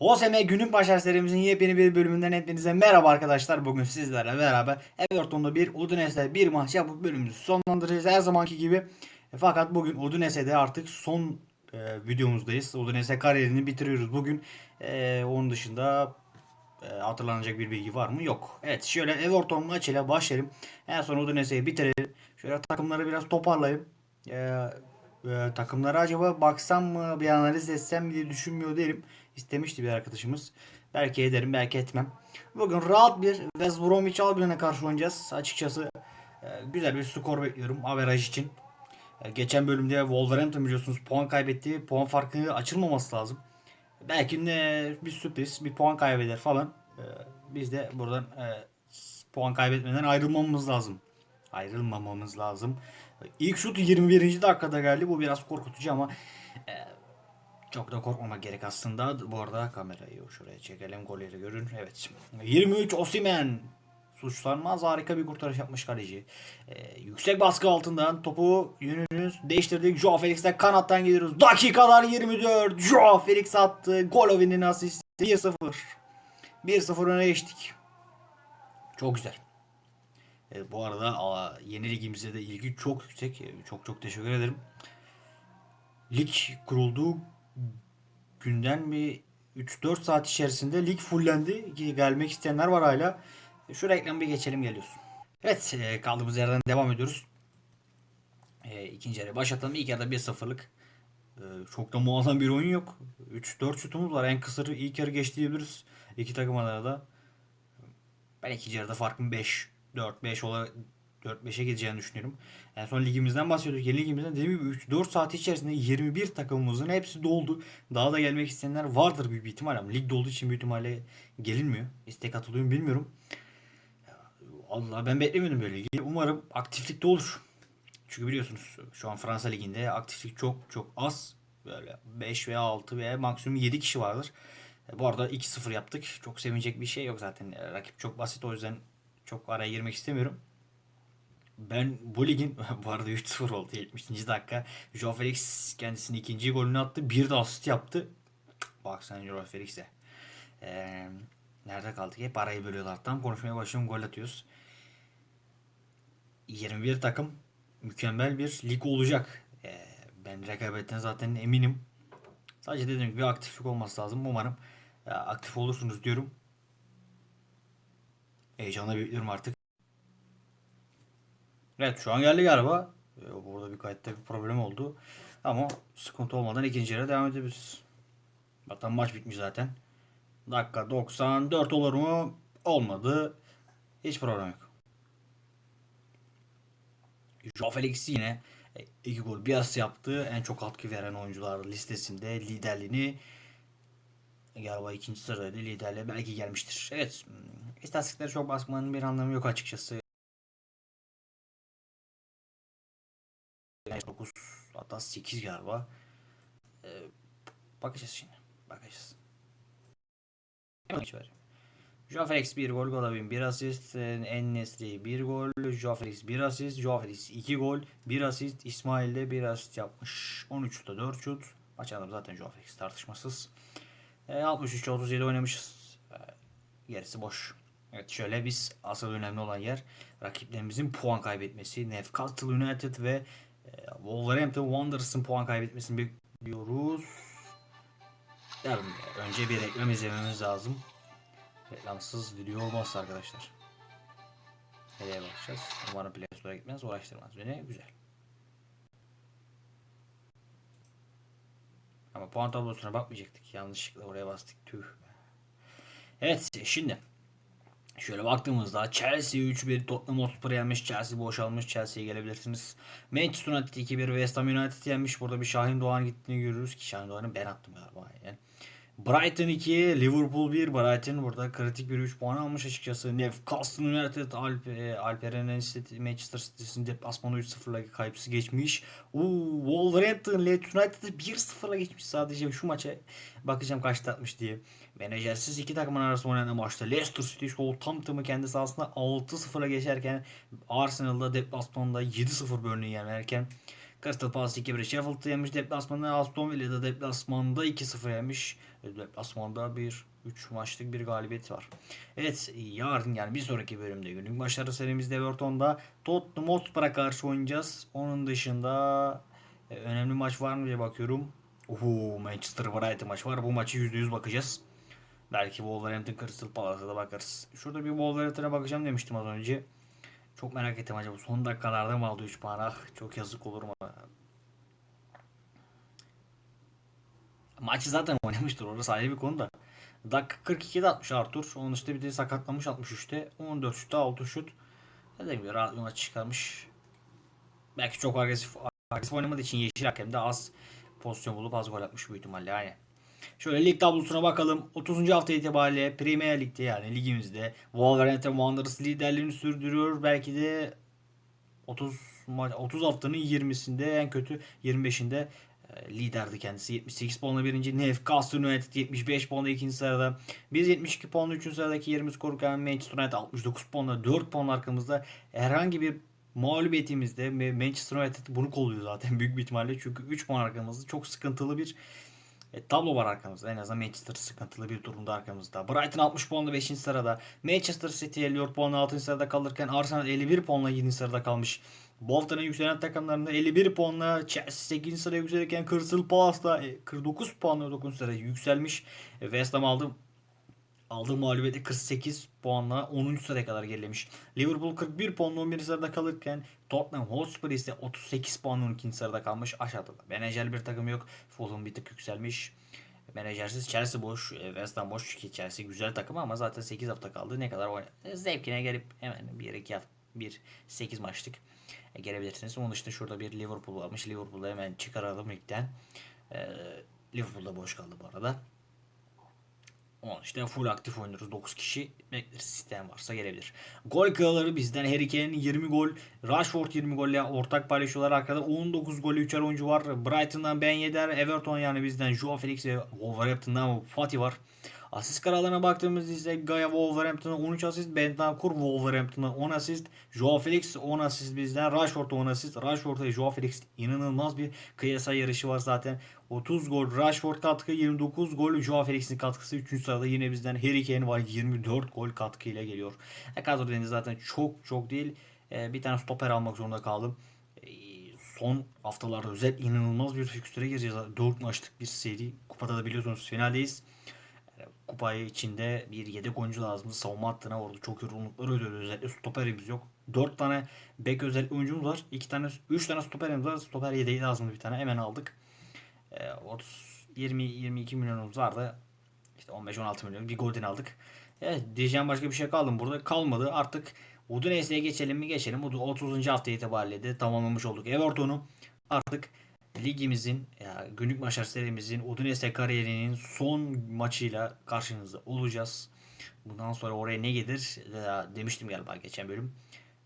OSM günün başar serimizin yepyeni bir bölümünden hepinize merhaba arkadaşlar. Bugün sizlerle beraber Everton'da bir Udinese'de bir maç yapıp bölümümüzü sonlandıracağız her zamanki gibi. E, Fakat bugün Udinese'de artık son e, videomuzdayız. Udinese kariyerini bitiriyoruz bugün. E, onun dışında e, hatırlanacak bir bilgi var mı? Yok. Evet şöyle Everton maçıyla başlayalım. En son Udinese'yi bitirelim. Şöyle takımları biraz toparlayayım. E, e, takımlara acaba baksam mı bir analiz etsem diye düşünmüyor değilim. İstemişti bir arkadaşımız. Belki ederim belki etmem. Bugün rahat bir West Bromwich Albion'a karşı oynayacağız. Açıkçası e, güzel bir skor bekliyorum averaj için. E, geçen bölümde Wolverhampton biliyorsunuz puan kaybetti. Puan farkı açılmaması lazım. Belki ne bir sürpriz bir puan kaybeder falan. E, biz de buradan puan kaybetmeden ayrılmamamız lazım. Ayrılmamamız lazım. İlk şut 21. dakikada geldi. Bu biraz korkutucu ama çok da korkmamak gerek aslında. Bu arada kamerayı şuraya çekelim. Golleri görün. Evet. 23 Osimen. Suçlanmaz harika bir kurtarış yapmış kaleci. E, yüksek baskı altından topu yönünü değiştirdik. Joao Felix'ten kanattan geliyoruz. Dakikalar 24. Joao Felix attı. Golovin asisti 1-0. 1-0 öne geçtik. Çok güzel. E, bu arada yeni ligimize de ilgi çok yüksek. E, Çok çok teşekkür ederim. Lig kurulduğu günden bir 3-4 saat içerisinde lig fullendi. Gelmek isteyenler var hala. Şu reklamı bir geçelim geliyorsun. Evet e, kaldığımız yerden devam ediyoruz. E, ikinci yarı başlatalım. İlk yarıda 1-0'lık. E, çok da muazzam bir oyun yok. 3-4 şutumuz var. En kısırı ilk yarı geçti diyebiliriz. İki takım arasında. Ben ikinci yarıda farkın 5, 4, 5 olarak 4-5'e gideceğini düşünüyorum. En son ligimizden bahsediyorduk. Yeni ligimizden dediğim gibi 3-4 saat içerisinde 21 takımımızın hepsi doldu. Daha da gelmek isteyenler vardır büyük bir ihtimal ama lig dolduğu için büyük ihtimalle gelinmiyor. İstek atılıyor mu bilmiyorum. Allah ben beklemiyordum böyle ligi. Umarım aktiflikte olur. Çünkü biliyorsunuz şu an Fransa liginde aktiflik çok çok az. Böyle 5 veya 6 veya maksimum 7 kişi vardır. E, Bu arada 2-0 yaptık. Çok sevinecek bir şey yok zaten. E, Rakip çok basit o yüzden çok araya girmek istemiyorum. Ben bu ligin bu arada 3-0 oldu 70. dakika. Joao Felix kendisinin ikinci golünü attı. Bir de asist yaptı. Bak sen Joao Felix'e. Ee, nerede kaldık? Hep arayı bölüyorlar. Tam konuşmaya başlıyorum gol atıyoruz. 21 takım mükemmel bir lig olacak. Ee, ben rekabetten zaten eminim. Sadece dediğim gibi aktiflik olması lazım. Umarım aktif olursunuz diyorum. Heyecanla bekliyorum artık. Evet şu an geldi galiba. Ee, Burada bir kayıtta bir problem oldu. Ama sıkıntı olmadan ikinci yere devam edebiliriz. Zaten maç bitmiş zaten. Dakika 94 olur mu? Olmadı. Hiç problem yok. Joao Felix yine e, iki gol bir asist yaptı. En çok katkı veren oyuncular listesinde liderliğini galiba ikinci sıradaydı. Liderliğe belki gelmiştir. Evet. İstatistiklere çok basmanın bir anlamı yok açıkçası. 9 hatta 8 galiba. Ee, bakacağız şimdi. Bakacağız. Hemen var. Joao Felix 1 gol, Golovin 1 asist, En Nesri 1 gol, Joao Felix 1 asist, Joao Felix 2 gol, 1 asist, İsmail de 1 asist yapmış. 13'te 4 şut. Maç adam zaten Joao Felix tartışmasız. E, 63-37 oynamışız. E, gerisi boş. Evet şöyle biz asıl önemli olan yer rakiplerimizin puan kaybetmesi. Newcastle United ve Wolverhampton Wanderers'ın puan kaybetmesini bekliyoruz. Yani önce bir reklam izlememiz lazım. Reklamsız video olmaz arkadaşlar. Nereye bakacağız? Umarım Play Store'a gitmez, uğraştırmaz beni. Güzel. Ama puan tablosuna bakmayacaktık. Yanlışlıkla oraya bastık. Tüh. Evet şimdi. Şöyle baktığımızda Chelsea 3-1 Tottenham Hotspur'u yenmiş. Chelsea boşalmış. Chelsea'ye gelebilirsiniz. Manchester United 2-1 West Ham United yenmiş. Burada bir Şahin Doğan gittiğini görüyoruz ki Şahin Doğan'ı ben attım galiba. Yani. Brighton 2, Liverpool 1. Brighton burada kritik bir 3 puan almış açıkçası. Newcastle United, Alp, e, Alperen'in Manchester City'sinin deplasmanı 3-0'la kayıpsız geçmiş. Oo, Wolverhampton Leeds United'ı 1-0'la geçmiş sadece şu maça bakacağım kaçta atmış diye. Menajersiz iki takımın arasında oynanan maçta Leicester City Southampton'ı kendi sahasında 6-0'a geçerken Arsenal'da deplasmanda 7-0 Burnley'i yenerken Crystal Palace 2-1 Sheffield'ı yemiş. Deplasmanda Aston Villa'da deplasmanda 2-0 yemiş. E, Deplasmanda bir 3 maçlık bir galibiyet var. Evet yarın yani bir sonraki bölümde günlük maçları serimizde Everton'da Tottenham Hotspur'a karşı oynayacağız. Onun dışında e, önemli maç var mı diye bakıyorum. Uhu Manchester Brighton maç var. Bu maçı %100 bakacağız. Belki Wolverhampton Crystal Palace'a da bakarız. Şurada bir Wolverhampton'a bakacağım demiştim az önce. Çok merak ettim acaba son dakikalarda mı aldı 3 puan? Ah çok yazık olur mu? Maçı zaten oynamıştır orası ayrı bir konu da. Dakika 42'de atmış Arthur. Onun işte bir de sakatlamış 63'te. 14 şutta 6 şut. Dediğim gibi rahat bir maç çıkarmış. Belki çok agresif, agresif oynamadığı için yeşil hakem de az pozisyon bulup az gol atmış büyük ihtimalle yani. Şöyle lig tablosuna bakalım. 30. hafta itibariyle Premier Lig'de yani ligimizde Wolverhampton Wanderers liderliğini sürdürüyor. Belki de 30 maç 30 haftanın 20'sinde en kötü 25'inde e, liderdi kendisi. 78 puanla birinci. Newcastle United 75 puanla ikinci sırada. Biz 72 puanla üçüncü sıradaki yerimiz korurken Manchester United 69 puanla 4 puan arkamızda. Herhangi bir mağlubiyetimizde Manchester United bunu kolluyor zaten büyük bir ihtimalle. Çünkü 3 puan arkamızda çok sıkıntılı bir e, tablo var arkamızda. En azından Manchester sıkıntılı bir durumda arkamızda. Brighton 60 puanla 5. sırada. Manchester City 54 puanla 6. sırada kalırken Arsenal 51 puanla 7. sırada kalmış. Bu haftanın yükselen takımlarında 51 puanla Chelsea 8. sıraya yükselirken Crystal Palace da e, 49 puanla 9. sıraya yükselmiş. E, West Ham aldı aldığı mağlubiyeti 48 puanla 10. sıraya kadar gerilemiş. Liverpool 41 puanla 11. sırada kalırken Tottenham Hotspur ise 38 puanla 12. sırada kalmış. Aşağıda da menajer bir takım yok. Fulham bir tık yükselmiş. Menajersiz Chelsea boş, e, West Ham boş ki Chelsea güzel takım ama zaten 8 hafta kaldı. Ne kadar oyna zevkine gelip hemen 1 2 hafta 1 8 maçlık e, gelebilirsiniz. Onun dışında şurada bir Liverpool varmış. Liverpool'u hemen çıkaralım ligden. E, Liverpool'da boş kaldı bu arada. Onun işte full aktif oynuyoruz. 9 kişi bekleriz. Sistem varsa gelebilir. Gol kraları bizden Harry Kane 20 gol. Rashford 20 golle ortak paylaşıyorlar arkada. 19 golü 3'er oyuncu var. Brighton'dan Ben Yedder. Everton yani bizden Joao Felix ve Wolverhampton'dan Fatih var. Asist krallarına baktığımızda ise Gaia Wolverhampton'a 13 asist, Bentancur Wolverhampton'a 10 asist, Joao Felix 10 asist bizden, Rashford 10 asist. Rashford ve Joao Felix inanılmaz bir kıyasa yarışı var zaten. 30 gol Rashford katkı, 29 gol Joao Felix'in katkısı. 3. sırada yine bizden Harry Kane var 24 gol katkıyla geliyor. E, kadro denizi zaten çok çok değil. E, bir tane stoper almak zorunda kaldım. E, son haftalarda özel inanılmaz bir fikstüre gireceğiz. 4 maçlık bir seri. Kupada da biliyorsunuz finaldeyiz kupayı içinde bir yedek oyuncu lazımdı. Savunma hattına orada çok yorgunlukları ödüyordu. Özellikle stoperimiz yok. 4 tane bek özel oyuncumuz var. 2 tane 3 tane stoperimiz var. Stoper yedeği lazımdı bir tane. Hemen aldık. E, 30 20 22 milyonumuz vardı. İşte 15 16 milyon bir Golden aldık. Evet diyeceğim başka bir şey kaldı burada? Kalmadı. Artık Udinese'ye geçelim mi? Geçelim. Bu 30. hafta itibariyle de tamamlamış olduk. Everton'u artık ligimizin ya günlük maçlar serimizin Udinese kariyerinin son maçıyla karşınızda olacağız. Bundan sonra oraya ne gelir demiştim galiba geçen bölüm.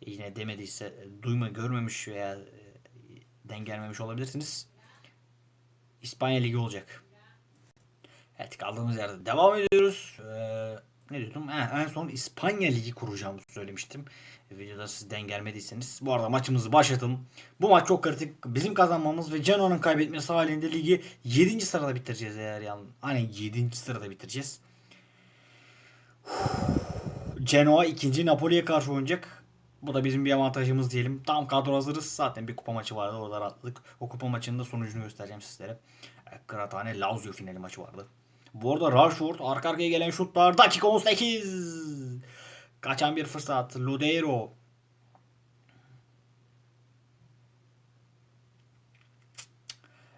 E, yine demediyse e, duyma görmemiş veya e, denk gelmemiş olabilirsiniz. İspanya Ligi olacak. Evet kaldığımız yerde devam ediyoruz. Ee, ne diyordum? Ha, en son İspanya Ligi kuracağımı söylemiştim. Videoda sizden gelmediyseniz. Bu arada maçımızı başlatalım. Bu maç çok kritik. Bizim kazanmamız ve Genoa'nın kaybetmesi halinde ligi 7. sırada bitireceğiz eğer yani. Hani 7. sırada bitireceğiz. Genoa ikinci Napoli'ye karşı oynayacak. Bu da bizim bir avantajımız diyelim. Tam kadro hazırız. Zaten bir kupa maçı vardı. Orada rahatladık. O kupa maçının da sonucunu göstereceğim sizlere. Kıratane Lazio finali maçı vardı. Bu arada Rashford arka arkaya gelen şutlar dakika 18. Kaçan bir fırsat. Lodeiro.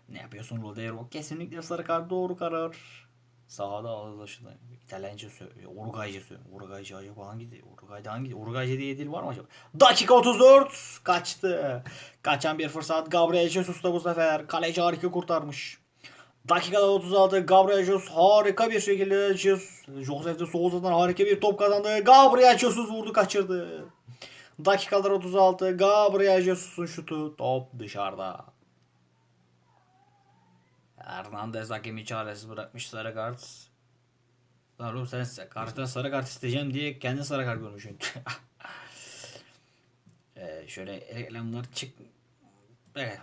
Ne yapıyorsun Lodeiro? Kesinlikle sarı kart doğru karar. Sahada ağızlaşıda. İtalyanca söylüyor. Uruguayca söylüyor. Uruguayca acaba hangi? Uruguay'da hangi? Uruguayca diye dil var mı acaba? Dakika 34. Kaçtı. Kaçan bir fırsat. Gabriel Jesus da bu sefer. Kaleci harika kurtarmış. Dakikada 36 Gabriel Jesus harika bir şekilde Jesus, Josef de Souza'dan harika bir top kazandı. Gabriel Jesus vurdu kaçırdı. Dakikalar 36 Gabriel Jesus'un şutu top dışarıda. Hernandez hakemi çaresiz bırakmış sarı kart. Lan oğlum sen karşıdan sarı kart isteyeceğim diye kendi sarı kart görmüşsün. ee, şöyle reklamlar çık. Evet.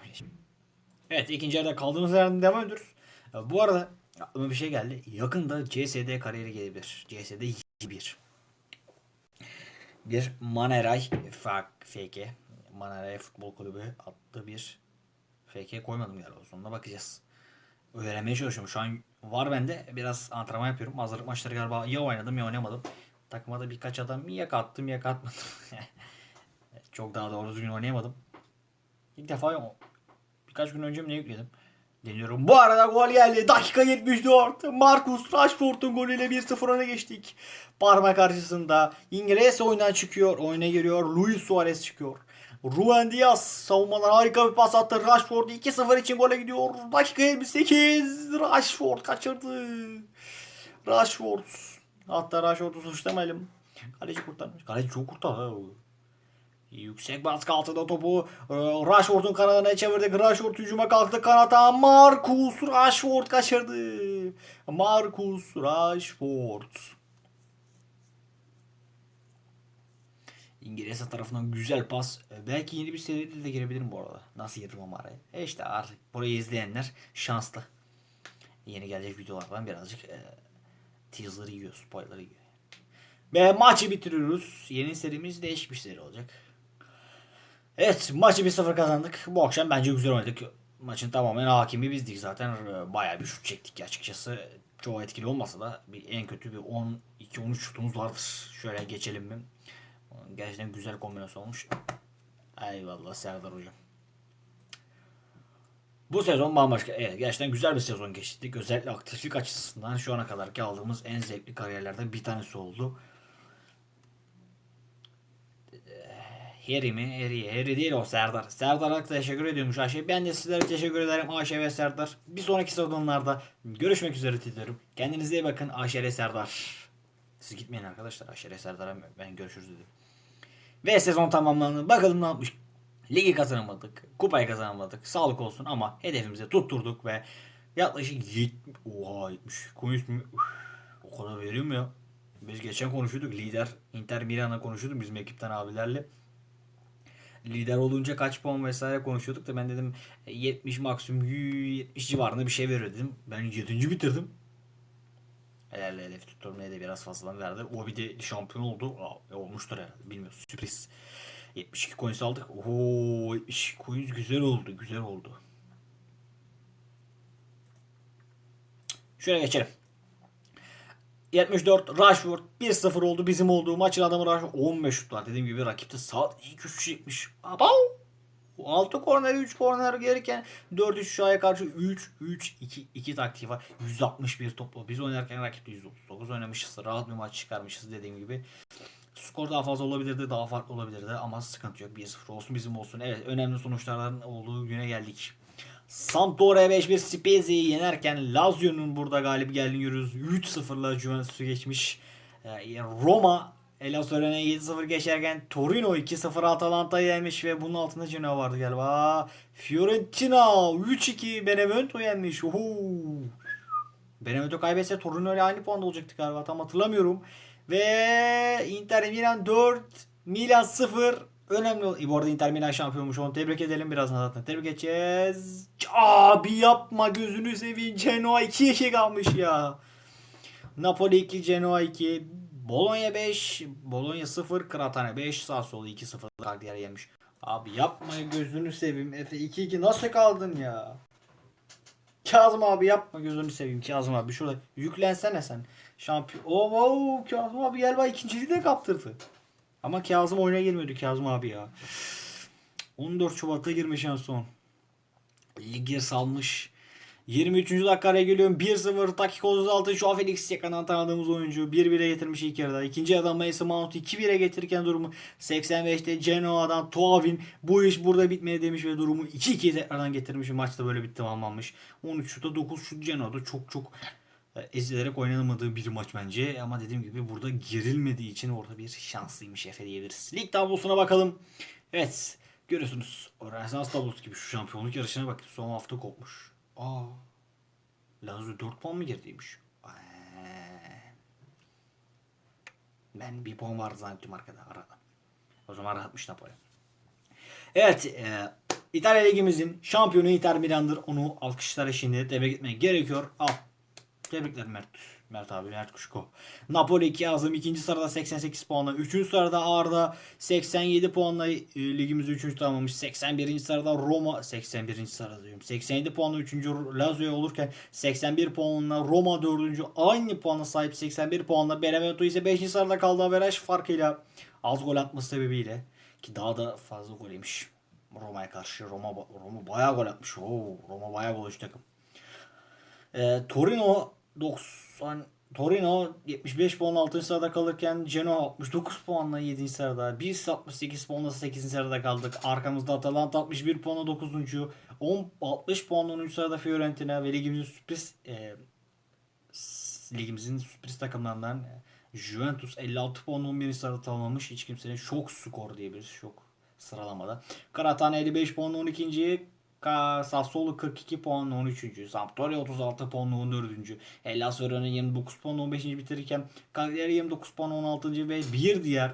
Evet ikinci yarıda kaldığımız yerden devam ediyoruz. E, Bu arada aklıma bir şey geldi. Yakında CSD kariyeri gelebilir. CSD 1. Bir Maneray FK. Maneray Futbol Kulübü adlı bir FK koymadım galiba. Sonuna bakacağız. Öğrenmeye çalışıyorum. Şu an var bende. Biraz antrenman yapıyorum. Hazırlık maçları galiba ya oynadım ya oynamadım. Takıma da birkaç adam ya kattım ya katmadım. Çok daha doğru düzgün oynayamadım. İlk defa birkaç gün önce mi ne yükledim? Deniyorum. Bu arada gol geldi. Dakika 74. Marcus Rashford'un golüyle 1-0 öne geçtik. Parma karşısında. İngiliz oyundan çıkıyor. Oyuna giriyor. Luis Suarez çıkıyor. Ruben Diaz savunmadan harika bir pas attı. Rashford 2-0 için gole gidiyor. Dakika 28. Rashford kaçırdı. Rashford. Hatta Rashford'u suçlamayalım. Kaleci kurtarmış. Kaleci çok kurtardı. Yüksek baskı altında topu e, Rashford'un kanadına çevirdik. Rashford hücuma kalktı kanata. Marcus Rashford kaçırdı. Marcus Rashford. İngiliz tarafından güzel pas. E, Belki yeni bir seride de girebilirim bu arada. Nasıl girdim ama araya. E işte artık burayı izleyenler şanslı. Yeni gelecek videolardan birazcık e, teaser'ı yiyor, spoiler'ı yiyor. Ve maçı bitiriyoruz. Yeni serimiz değişik bir seri olacak. Evet maçı 1-0 kazandık. Bu akşam bence güzel oynadık. Maçın tamamen hakimi bizdik zaten. Ee, Bayağı bir şut çektik açıkçası. Çoğu etkili olmasa da bir en kötü bir 12-13 şutumuz vardır. Şöyle geçelim mi? Gerçekten güzel kombinasyon olmuş. Eyvallah Serdar hocam. Bu sezon bambaşka. Evet gerçekten güzel bir sezon geçirdik. Özellikle aktiflik açısından şu ana kadarki aldığımız en zevkli kariyerlerden bir tanesi oldu. Harry mi? Harry. Harry değil o Serdar. Serdar'a teşekkür ediyormuş Ayşe. Ben de sizlere teşekkür ederim Ayşe ve Serdar. Bir sonraki sezonlarda görüşmek üzere diliyorum. Kendinize iyi bakın Ayşe ve Serdar. Siz gitmeyin arkadaşlar. Ayşe ve Serdar'a ben görüşürüz dedim. Ve sezon tamamlandı. Bakalım ne yapmış. Ligi kazanamadık. Kupayı kazanamadık. Sağlık olsun ama hedefimizi tutturduk ve yaklaşık 70... Oha 70. Konuş mu? O kadar veriyor mu ya? Biz geçen konuşuyorduk. Lider Inter Milan'la konuşuyorduk bizim ekipten abilerle lider olunca kaç puan vesaire konuşuyorduk da ben dedim e, 70 maksimum 70 civarında bir şey veriyor dedim. Ben 7. bitirdim. Herhalde hedef tutturmaya da biraz fazladan verdi. O bir de şampiyon oldu. Aa, olmuştur herhalde. Bilmiyorum. Sürpriz. 72 coins aldık. Oo 70 coins güzel oldu. Güzel oldu. Şöyle geçelim. 74 Rashford 1-0 oldu bizim olduğu maçın adamı Rashford 15 şutlar dediğim gibi rakipte saat iyi köşe çekmiş. Abav! 6 korner 3 korner gelirken 4 3 şaya karşı 3 3 2 2 taktiği var. 161 toplu. Biz oynarken rakipte 139 oynamışız. Rahat bir maç çıkarmışız dediğim gibi. Skor daha fazla olabilirdi, daha farklı olabilirdi ama sıkıntı yok. 1-0 olsun bizim olsun. Evet, önemli sonuçlardan olduğu güne geldik. Sampdoria 5-1 Spezia'yı yenerken Lazio'nun burada galip geldiğini görüyoruz. 3-0'la Juventus'u geçmiş. Ee, Roma Hellas Verona 7-0 geçerken Torino 2-0 Atalanta'yı yenmiş ve bunun altında Genoa vardı galiba. Fiorentina 3-2 Benevento yenmiş. Oho. Benevento kaybetse Torino ile aynı puanda olacaktı galiba tam hatırlamıyorum. Ve Inter Milan 4 Milan 0 Önemli ol- Bu arada Inter Milan şampiyonmuş onu tebrik edelim birazdan zaten. Tebrik edeceğiz. Abi yapma gözünü seveyim. Genoa 2-2 kalmış ya. Napoli 2, Genoa 2. Bologna 5, Bologna 0, Kratane 5, Sassuolo 2-0 Cagliari yemiş. Abi yapma gözünü seveyim. Efe 2-2 nasıl kaldın ya? Kazım abi yapma gözünü seveyim Kazım abi şurada yüklensene sen. Şampiyon. Oo, oo Kazım abi galiba ikinciliği de kaptırdı. Ama Kazım oyuna girmiyordu Kazım abi ya. 14 Şubat'ta girmiş en son. Ligir salmış. 23. dakikaya geliyorum. 1-0 dakika 36. Joao Felix yakından tanıdığımız oyuncu. 1-1'e getirmiş ilk yarıda. İkinci adam Mason Mount 2-1'e getirirken durumu 85'te Genoa'dan Tuavin bu iş burada bitmedi demiş ve durumu 2-2'ye tekrardan getirmiş. Maçta böyle bitti tamamlanmış. 13 şuta 9 şut Genoa'da çok çok e, ezilerek oynanamadığı bir maç bence. Ama dediğim gibi burada gerilmediği için orada bir şanslıymış Efe diyebiliriz. Lig tablosuna bakalım. Evet. Görüyorsunuz. O Rensans tablosu gibi şu şampiyonluk yarışına bak. Son hafta kopmuş. Aa. Lazio 4 puan mı gerideymiş? Ee, Ben bir puan vardı zannettim arkada arada. O zaman rahatmış Napoli. Evet. E, İtalya Ligimizin şampiyonu Inter Milan'dır. Onu alkışlar eşliğinde tebrik etmek gerekiyor. Al. Tebrikler Mert. Mert abi Mert Kuşko. Napoli 2 yazdım. ikinci sırada 88 puanla. Üçüncü sırada Arda 87 puanla e, ligimizi 3. tamamlamış. 81. sırada Roma 81. sırada diyorum. 87 puanla 3. Lazio olurken 81 puanla Roma 4. Aynı puana sahip 81 puanla Benevento ise 5. sırada kaldı averaj farkıyla. Az gol atması sebebiyle ki daha da fazla gol yemiş. Roma'ya karşı Roma Roma bayağı gol atmış. Oo, Roma bayağı golcü takım. E, Torino 90 Torino 75 puanla 6. sırada kalırken Genoa 69 puanla 7. sırada. Biz 68 puanla 8. sırada kaldık. Arkamızda Atalanta 61 puanla 9. 10 60 puanla 10. sırada Fiorentina ve ligimizin sürpriz e, ligimizin sürpriz takımlarından e, Juventus 56 puanla 11. sırada tamamlamış. Hiç kimsenin şok skor diyebiliriz. Şok sıralamada. Karatane 55 puanla 12. Sassuolo 42 puanla 13. Sampdoria 36 puanla 14. Hellas Verona 29 puanla 15. bitirirken Cagliari 29 puanla 16. ve bir diğer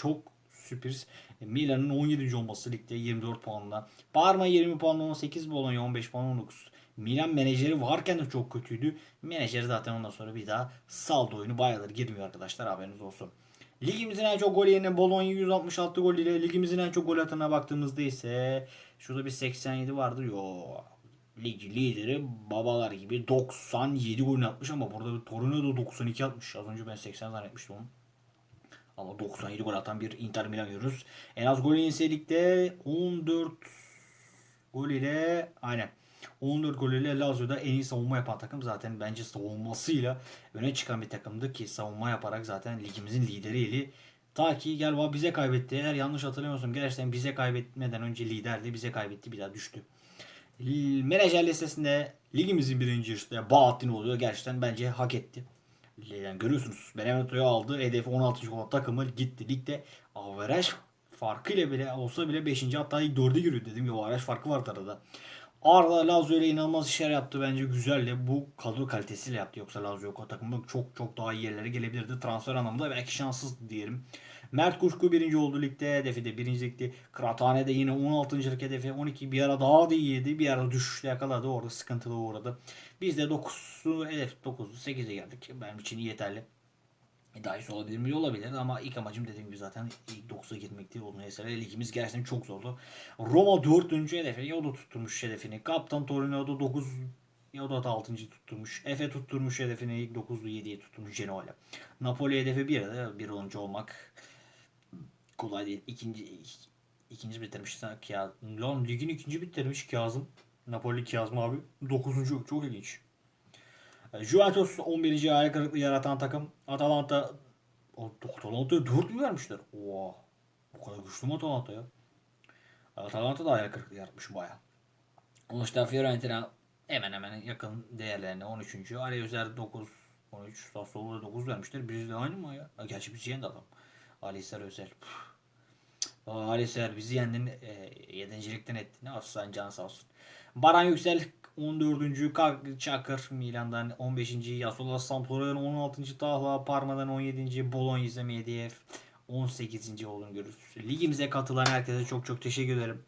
şok sürpriz Milan'ın 17. olması ligde 24 puanla. Parma 20 puanla 18. Bologna 15 puanla 19. Milan menajeri varken de çok kötüydü. Menajeri zaten ondan sonra bir daha saldı oyunu. Bayağıdır girmiyor arkadaşlar haberiniz olsun. Ligimizin en çok gol yiyeni Bologna 166 gol ile ligimizin en çok gol atanına baktığımızda ise şurada bir 87 vardı. Yo lig lideri babalar gibi 97 gol atmış ama burada bir Torino da 92 atmış. Az önce ben 80 zannetmiştim onu. Ama 97 gol atan bir Inter Milan görüyoruz. En az gol ise ligde 14 gol ile aynen 14 gol ile Lazio'da en iyi savunma yapan takım zaten bence savunmasıyla öne çıkan bir takımdı ki savunma yaparak zaten ligimizin lideriydi. Ta ki galiba bize kaybetti. Eğer yanlış hatırlamıyorsam gerçekten bize kaybetmeden önce liderdi. Bize kaybetti bir daha düştü. Menajer listesinde ligimizin birinci işte Bahattin oluyor. Gerçekten bence hak etti. Yani görüyorsunuz Benevento'yu aldı. Hedefi 16. olan takımı gitti. Ligde averaj farkıyla bile olsa bile 5. hatta ilk 4'e giriyor. Dediğim gibi averaj farkı var arada. Arda Lazio ile inanılmaz işler yaptı bence güzeldi. Bu kadro kalitesiyle yaptı. Yoksa Lazio o takımı çok çok daha iyi yerlere gelebilirdi. Transfer anlamında belki şanssız diyelim. Mert Kuşku birinci oldu ligde. Hedefi de birincilikti. Kıraathane'de yine 16. lık hedefi 12 bir ara daha da iyiydi. Bir ara düşüşle yakaladı. Orada sıkıntılı uğradı. Biz de 9'u hedef 9'u 8'e geldik. Benim için yeterli. Daha iyisi olabilir mi? Olabilir ama ilk amacım dediğim gibi zaten ilk 9'a girmekti. Onun eseri ligimiz gerçekten çok zordu. Roma 4. hedefi. Ya o da tutturmuş hedefini. Kaptan Torino da 9 ya da 6. tutturmuş. Efe tutturmuş hedefini ilk 9'lu 7'ye tutturmuş Genoa ile. Napoli hedefi 1 de 1 olunca olmak kolay değil. İkinci ikinci bitirmiş. Lan ligin ikinci bitirmiş Kazım. Napoli Kazım abi. 9. çok ilginç. Juventus 11. ayak kırıklığı yaratan takım. Atalanta Atalanta'ya 4 mü vermişler? Oha. Bu kadar güçlü mü Atalanta ya? Atalanta da ayak kırıklığı yaratmış baya. Onun işte Fiorentina hemen hemen yakın değerlerine 13. Ali Özer 9 13 Sassuolo 9 vermişler. Biz de aynı mı ya? Gerçi bizi yendi adam. Ali Ser Özel. Ali Ser bizi yendin. E, yedincilikten etti. Ne olsun can sağ olsun. Baran Yüksel 14. Kag Çakır Milan'dan 15. Yasola Sampdoria'dan 16. Tahla Parma'dan 17. Bologna ise Mediev 18. olduğunu görürüz. Ligimize katılan herkese çok çok teşekkür ederim.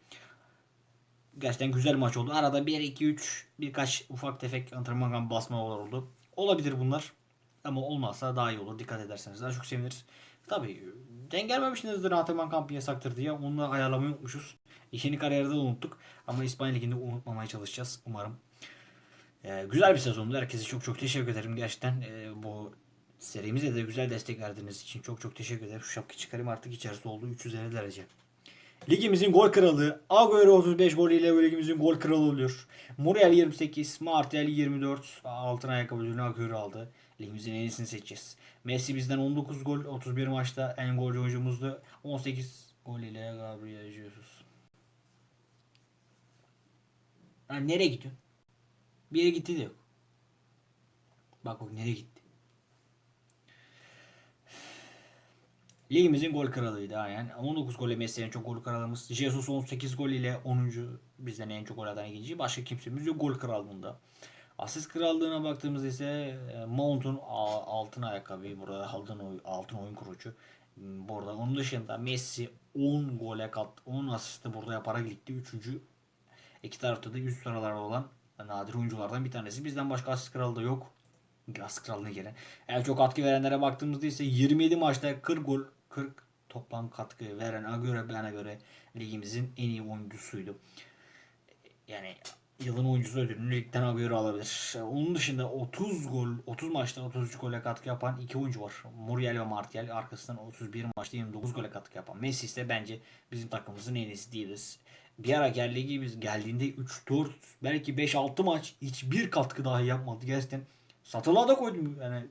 Gerçekten güzel maç oldu. Arada 1 2 3 birkaç ufak tefek antrenman basmalar oldu. Olabilir bunlar. Ama olmazsa daha iyi olur. Dikkat ederseniz daha çok seviniriz. Tabii denk gelmemişsinizdir antrenman kampı yasaktır diye. Onu ayarlamayı unutmuşuz. İşini kariyerde unuttuk. Ama İspanya Ligi'nde unutmamaya çalışacağız umarım. Ee, güzel bir sezondu. Herkese çok çok teşekkür ederim. Gerçekten e, bu serimize de güzel destek verdiğiniz için çok çok teşekkür ederim. Şu şapkayı çıkarayım artık içerisi oldu 350 derece. Ligimizin gol kralı Agüero 35 gol ile ligimizin gol kralı oluyor. Muriel 28, Martel 24. Altın ayakkabılarını Agüero aldı. Ligimizin en iyisini seçeceğiz. Messi bizden 19 gol, 31 maçta en golcü oyuncumuzdu. 18 gol ile Gabriel Jesus. Ha, nereye gidiyorsun? Bir yere gitti de yok. Bak bak nereye gitti. Ligimizin gol kralıydı ha yani. 19 gol Messi en çok gol kralımız. Jesus 18 gol ile 10. bizden en çok gol atan ikinci. Başka kimsemiz yok gol krallığında. Asist krallığına baktığımızda ise e, Mount'un altın ayakkabı burada altın, altın oyun kurucu. Hmm, Burada onun dışında Messi 10 gole kat 10 asisti burada yaparak ligde 3. İki tarafta da üst sıralarda olan nadir oyunculardan bir tanesi. Bizden başka asist kralı da yok. Asist kralına gelen. En çok katkı verenlere baktığımızda ise 27 maçta 40 gol 40 toplam katkı veren Agüero bana göre ligimizin en iyi oyuncusuydu. Yani yılın oyuncusu ödülünü ligden Agüero alabilir. Onun dışında 30 gol, 30 maçta 33 gole katkı yapan iki oyuncu var. Muriel ve Martial arkasından 31 maçta 29 gole katkı yapan. Messi ise bence bizim takımımızın en iyisi değiliz. Bir ara gel ligi biz geldiğinde 3-4 belki 5-6 maç hiçbir katkı dahi yapmadı. Gerçekten satılığa da koydum. Yani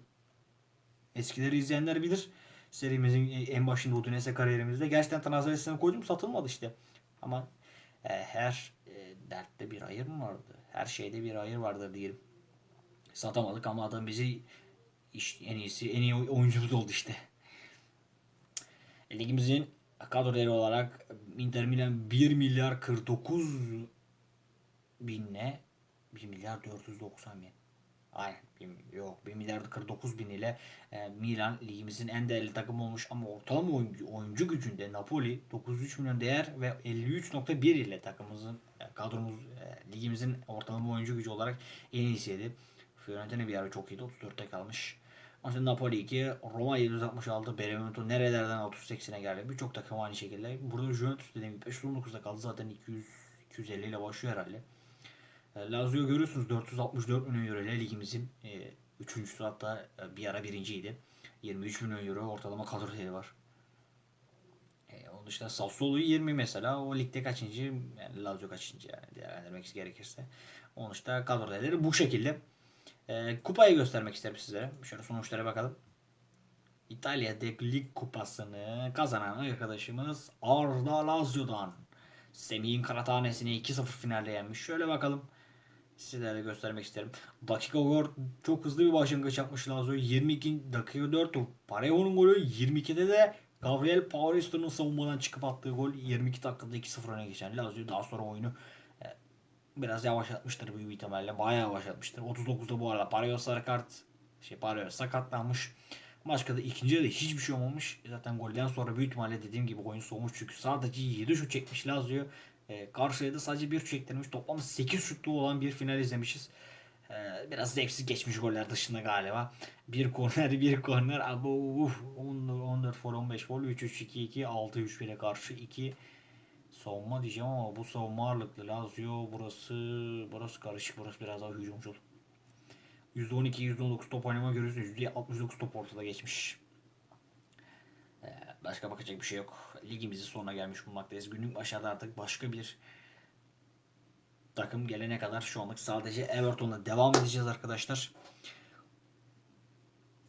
eskileri izleyenler bilir. Serimizin en başında Udinese kariyerimizde gerçekten transfer koydum satılmadı işte. Ama e, her dertte bir hayır mı vardı? Her şeyde bir hayır vardır diyelim. Satamadık ama adam bizi iş, en iyisi en iyi oyuncumuz oldu işte. Ligimizin kadro değeri olarak Inter Milan 1 milyar 49 binle 1 milyar 490 bin. Aynen. Yok 1 milyar 49 bin ile e, Milan ligimizin en değerli takımı olmuş ama ortalama oyuncu, oyuncu gücünde Napoli 903 milyon değer ve 53.1 ile takımımızın e, kadromuz e, ligimizin ortalama oyuncu gücü olarak en iyisiydi. Fiorentina bir ara çok iyiydi 34'te kalmış. Aslında Napoli 2, Roma 766, Benevento nerelerden 38'ine geldi. Birçok takım aynı şekilde. Burada Juventus dediğim gibi 519'da kaldı zaten 200 250 ile başlıyor herhalde. E, Lazio görüyorsunuz 464 milyon euro ile ligimizin e, üçüncüsü hatta e, bir ara birinciydi. 23 milyon euro ortalama kadro değeri var. E, onun dışında Sassuolo 20 mesela o ligde kaçıncı yani Lazio kaçıncı yani değerlendirmek gerekirse. Onun dışında kadro değerleri bu şekilde. E, kupayı göstermek isterim sizlere. Şöyle sonuçlara bakalım. İtalya Lig kupasını kazanan arkadaşımız Arda Lazio'dan. Semih'in Karathanesini 2-0 finalde yenmiş. Şöyle bakalım. Sizlere göstermek isterim. Dakika 4 çok hızlı bir başlangıç yapmış Lazio. 22 dakika 4 Pareo'nun golü 22'de de Gabriel Paulista'nın savunmadan çıkıp attığı gol 22 dakikada 2-0 öne geçen Lazio daha sonra oyunu e, biraz yavaşlatmıştır büyük ihtimalle. Bayağı yavaşlatmıştır. 39'da bu arada Pareo sarı kart şey Pareo sakatlanmış. Başka da ikinci de hiçbir şey olmamış. Zaten golden sonra büyük ihtimalle dediğim gibi oyun soğumuş çünkü sadece 7 şut çekmiş Lazio. E, karşıya da sadece bir şut çektirmiş. Toplam 8 şutlu olan bir final izlemişiz. E, biraz zevksiz geçmiş goller dışında galiba. Bir korner, bir korner. Abo, uf, 14 for 15 gol. 3-3-2-2, 6-3 bile karşı 2 savunma diyeceğim ama bu savunma ağırlıklı Lazio burası burası karışık burası biraz daha hücumcul. %12 %19 top oynama görüyorsunuz. %69 top ortada geçmiş. Ee, Başka bakacak bir şey yok. Ligimizin sonuna gelmiş bulunmaktayız. Günlük başarıda artık başka bir takım gelene kadar şu anlık sadece Everton'la devam edeceğiz arkadaşlar.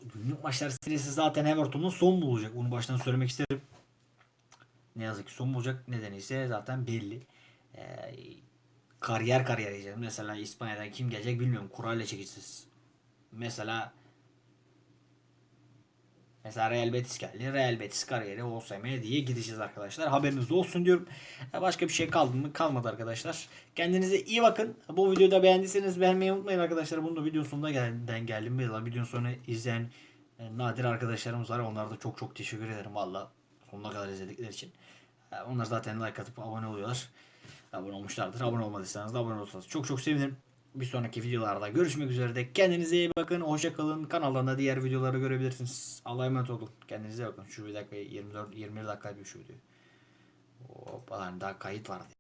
Günlük maçlar serisi zaten Everton'un son bulacak. Bunu baştan söylemek isterim. Ne yazık ki son bulacak. Nedeni ise zaten belli. Ee, kariyer kariyer diyeceğim. Mesela İspanya'dan kim gelecek bilmiyorum. Kurayla çekeceğiz. Mesela Mesela Real Betis geldi. Real Betis kariyeri OSM diye gideceğiz arkadaşlar. Haberiniz olsun diyorum. Başka bir şey kaldı mı? Kalmadı arkadaşlar. Kendinize iyi bakın. Bu videoyu da beğendiyseniz beğenmeyi unutmayın arkadaşlar. Bunu da videonun sonuna gelden geldim. Videonun sonuna izleyen e, nadir arkadaşlarımız var. Onlara da çok çok teşekkür ederim valla. Sonuna kadar izledikleri için. E, Onlar zaten like atıp abone oluyorlar. Abone olmuşlardır. Abone olmadıysanız da abone olursanız çok çok sevinirim. Bir sonraki videolarda görüşmek üzere de kendinize iyi bakın. Hoşça kalın. Kanaldan da diğer videoları görebilirsiniz. Allah'a emanet olun. Kendinize bakın. Şu bir dakika 24 21 dakika bir şu video. Hoppa daha kayıt vardı.